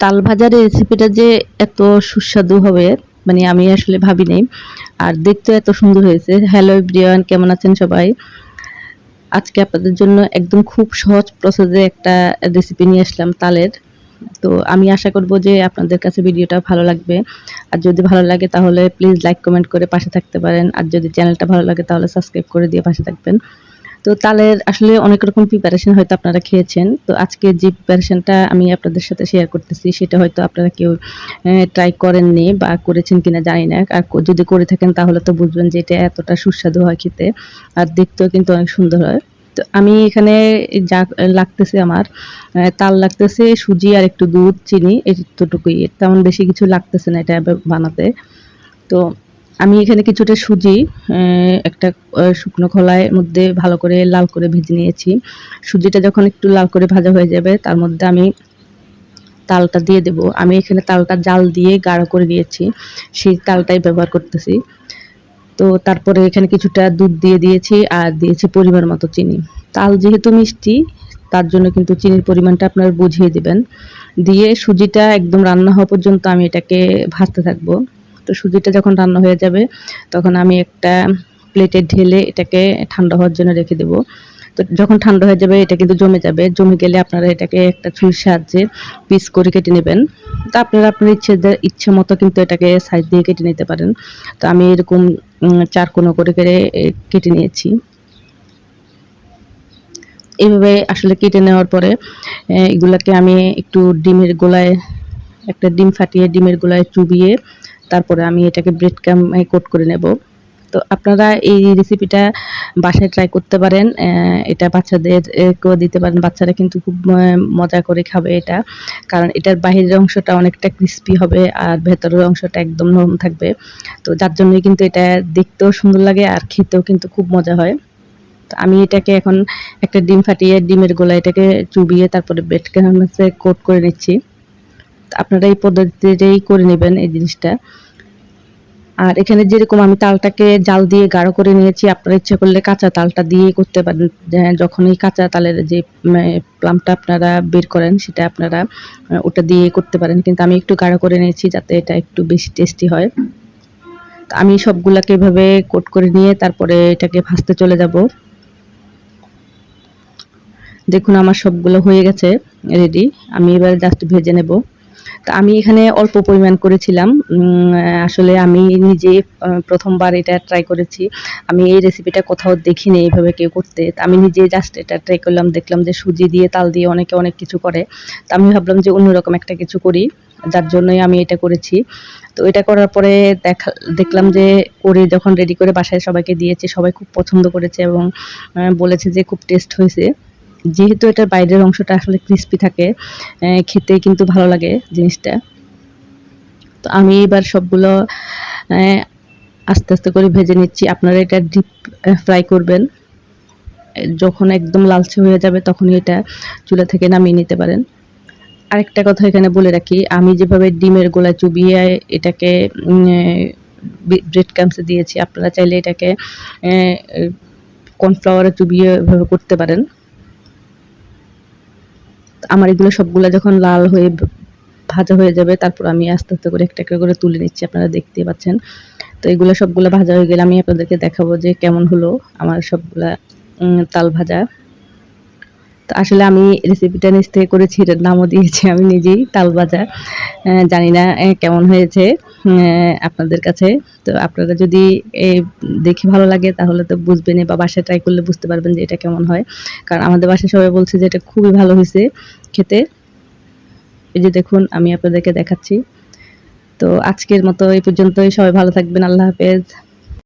তাল ভাজার রেসিপিটা যে এত সুস্বাদু হবে মানে আমি আসলে ভাবি নাই। আর দেখতে এত সুন্দর হয়েছে। হ্যালো ব্রিয়ান কেমন আছেন সবাই? আজকে আপনাদের জন্য একদম খুব সহজ প্রসেসে একটা রেসিপি নিয়ে আসলাম তালের। তো আমি আশা করব যে আপনাদের কাছে ভিডিওটা ভালো লাগবে। আর যদি ভালো লাগে তাহলে প্লিজ লাইক কমেন্ট করে পাশে থাকতে পারেন। আর যদি চ্যানেলটা ভালো লাগে তাহলে সাবস্ক্রাইব করে দিয়ে পাশে থাকবেন। তো তালের আসলে অনেক রকম প্রিপারেশন হয়তো আপনারা খেয়েছেন। তো আজকে যে প্রিপারেশনটা আমি আপনাদের সাথে শেয়ার করতেছি, সেটা হয়তো আপনারা কেউ ট্রাই করেননি বা করেছেন কিনা জানি না। আর যদি করে থাকেন তাহলে তো বুঝবেন যে এটা এতটা সুস্বাদু হয় খেতে। আর দেখতেও কিন্তু অনেক সুন্দর হয়। তো আমি এখানে যা লাগতেছে আমার তাল লাগতেছে, সুজি আর একটু দুধ, চিনি, এতটুকুই। তেমন বেশি কিছু লাগতেছে না এটা বানাতে। তো আমি এখানে কিছুটা সুজি একটা শুকনো খোলায় মধ্যে ভালো করে লাল করে ভেজে নিয়েছি। সুজিটা যখন একটু লাল করে ভাজা হয়ে যাবে, তার মধ্যে আমি তালটা দিয়ে দেব। আমি এখানে তালটা জাল দিয়ে গাঢ় করে দিয়েছি সেই তালটাই ব্যবহার করতেছি। তো তারপরে এখানে কিছুটা দুধ দিয়ে দিয়েছি আর দিয়েছি পরিমাণ মতো চিনি। তাল যেহেতু মিষ্টি, তার জন্য কিন্তু চিনির পরিমাণটা আপনারা বুঝিয়ে দেবেন। দিয়ে সুজিটা একদম রান্না হওয়া পর্যন্ত আমি এটাকে ভাজতে থাকব। তো সুজিটা যখন রান্না হয়ে যাবে, তখন আমি একটা প্লেটে ঢেলে এটাকে ঠান্ডা হওয়ার জন্য রেখে দেবো। তো যখন ঠান্ডা হয়ে যাবে, এটা কিন্তু জমে যাবে। জমে গেলে আপনারা এটাকে একটা ছুরির সাহায্যে পিস করে কেটে নেবেন। তো আপনারা আপনার ইচ্ছে ইচ্ছে মতো কিন্তু এটাকে সাইজ দিয়ে কেটে নিতে পারেন। তো আমি এরকম চার কোনো করে কেটে কেটে নিয়েছি। এইভাবে আসলে কেটে নেওয়ার পরে এগুলাকে আমি একটু ডিমের গোলায়, একটা ডিম ফাটিয়ে ডিমের গোলায় চুবিয়ে তারপরে আমি এটাকে ব্রেড ক্যাম কোট করে নেব। তো আপনারা এই রেসিপিটা বাসায় ট্রাই করতে পারেন এটা বাচ্চাদেরকেও দিতে পারেন, বাচ্চারা কিন্তু খুব মজা করে খাবে এটা। কারণ এটার বাহিরের অংশটা অনেকটা ক্রিস্পি হবে আর ভেতরের অংশটা একদম নরম থাকবে। তো যার জন্যই কিন্তু এটা দেখতেও সুন্দর লাগে আর খেতেও কিন্তু খুব মজা হয়। তো আমি এটাকে এখন একটা ডিম ফাটিয়ে ডিমের গোলা এটাকে চুবিয়ে তারপরে ক্যামেসে কোট করে নিচ্ছি। আপনারা এই পদ্ধতিতেই করে নেবেন এই জিনিসটা। আর এখানে যেরকম আমি তালটাকে জাল দিয়ে গাঢ় করে নিয়েছি, আপনারা ইচ্ছে করলে কাঁচা তালটা দিয়ে করতে পারেন। যখন এই কাঁচা তালের যে প্লামটা আপনারা বের করেন, সেটা আপনারা ওটা দিয়ে করতে পারেন। কিন্তু আমি একটু গাঢ় করে নিয়েছি যাতে এটা একটু বেশি টেস্টি হয়। আমি সবগুলাকে এভাবে কোট করে নিয়ে তারপরে এটাকে ভাজতে চলে যাব। দেখুন আমার সবগুলো হয়ে গেছে রেডি আমি এবার জাস্ট ভেজে নেব। তা আমি এখানে অল্প পরিমাণ করেছিলাম। আসলে আমি নিজে প্রথমবার এটা ট্রাই করেছি। আমি এই রেসিপিটা কোথাও দেখিনি এইভাবে কেউ করতে। তা আমি নিজে জাস্ট এটা ট্রাই করলাম, দেখলাম যে সুজি দিয়ে, তাল দিয়ে অনেকে অনেক কিছু করে। তা আমি ভাবলাম যে অন্যরকম একটা কিছু করি, যার জন্যই আমি এটা করেছি। তো এটা করার পরে দেখা, দেখলাম যে করে যখন রেডি করে বাসায় সবাইকে দিয়েছি, সবাই খুব পছন্দ করেছে এবং বলেছে যে খুব টেস্ট হয়েছে। যেহেতু এটার বাইরের অংশটা আসলে ক্রিস্পি থাকে খেতে কিন্তু ভালো লাগে জিনিসটা। তো আমি এবার সবগুলো আস্তে আস্তে করে ভেজে নিচ্ছি। আপনারা এটা ডিপ ফ্রাই করবেন। যখন একদম লালচে হয়ে যাবে তখনই এটা চুলা থেকে নামিয়ে নিতে পারেন। আরেকটা কথা এখানে বলে রাখি, আমি যেভাবে ডিমের গোলা চুবিয়ে এটাকে ব্রেড ক্যাম্পসে দিয়েছি, আপনারা চাইলে এটাকে কর্নফ্লাওয়ারে চুবিয়ে এভাবে করতে পারেন। আমার এগুলো সবগুলো যখন লাল হয়ে ভাজা হয়ে যাবে, তারপর আমি আস্তে আস্তে করে একটা একটা করে তুলে নিচ্ছি, আপনারা দেখতে পাচ্ছেন। তো এগুলো সবগুলো ভাজা হয়ে গেলে আমি আপনাদেরকে দেখাবো যে কেমন হলো আমার সবগুলা তাল ভাজা। আসলে আমি রেসিপিটা নিচ থেকে করেছি এটার নামও দিয়েছি, আমি নিজেই তাল ভাজা জানি না কেমন হয়েছে আপনাদের কাছে। তো আপনারা যদি দেখে ভালো লাগে তাহলে তো বুঝবেন বা বাসায় ট্রাই করলে বুঝতে পারবেন যে এটা কেমন হয়। কারণ আমাদের বাসায় সবাই বলছে যে এটা খুবই ভালো হয়েছে খেতে। এই যে দেখুন, আমি আপনাদেরকে দেখাচ্ছি। তো আজকের মতো এই পর্যন্তই। সবাই ভালো থাকবেন। আল্লাহ হাফেজ।